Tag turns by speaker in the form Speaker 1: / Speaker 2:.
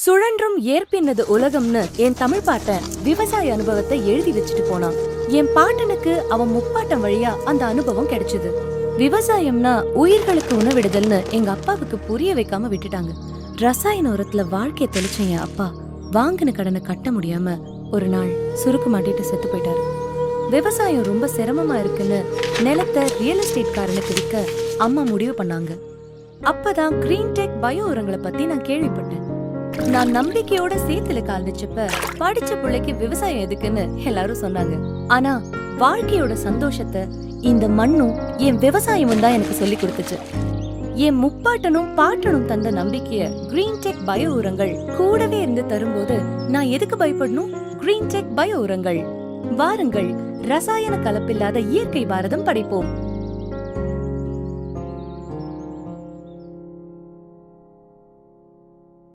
Speaker 1: சுழன்றும் ஏற்பின்னது உலகம்னு என் தமிழ் பாட்டன் விவசாய அனுபவத்தை எழுதி வச்சுட்டு போனான். என் பாட்டனுக்கு அவன் முப்பாட்டம் வழியா அந்த அனுபவம் கிடைச்சது. விவசாயம்னா உயிர்களுக்கு உணவிடுதல்னு எங்க அப்பாவுக்கு புரிய வைக்காம விட்டுட்டாங்க. ரசாயன உரத்துல வாழ்க்கையை தெளிச்ச என் அப்பா. வாங்கின கடனை கட்ட முடியாம ஒரு நாள் சுருக்கு மாட்டிட்டு செத்து போயிட்டாரு. விவசாயம் ரொம்ப சிரமமா இருக்குன்னு நிலத்தை ரியல் எஸ்டேட் காரனுக்கு விற்க அம்மா முடிவு பண்ணாங்க. அப்பதான் கிரீன் டெக் பயோ உரங்களை பத்தி நான் கேள்விப்பட்டேன். நான் நம்பிக்கையோட சேத்துல கால் வச்சப்ப படிச்ச பிள்ளைக்கு விவசாயம் எதுக்குன்னு எல்லாரும் சொன்னாங்க. ஆனா வாழ்க்கையோட சந்தோஷத்தை இந்த மண்ணும் என் விவசாயமும் தான் எனக்கு சொல்லி கொடுத்துச்சு. என் முப்பாட்டனும் பாட்டனும் தந்த நம்பிக்கைய கிரீன் டெக் பயோ உரங்கள் கூடவே இருந்து தரும்போது நான் எதுக்கு பயப்படணும்? கிரீன் டெக் பயோ உரங்கள். வாருங்கள் ரசாயன கலப்பில்லாத இயற்கை பாரதம் படைப்போம்.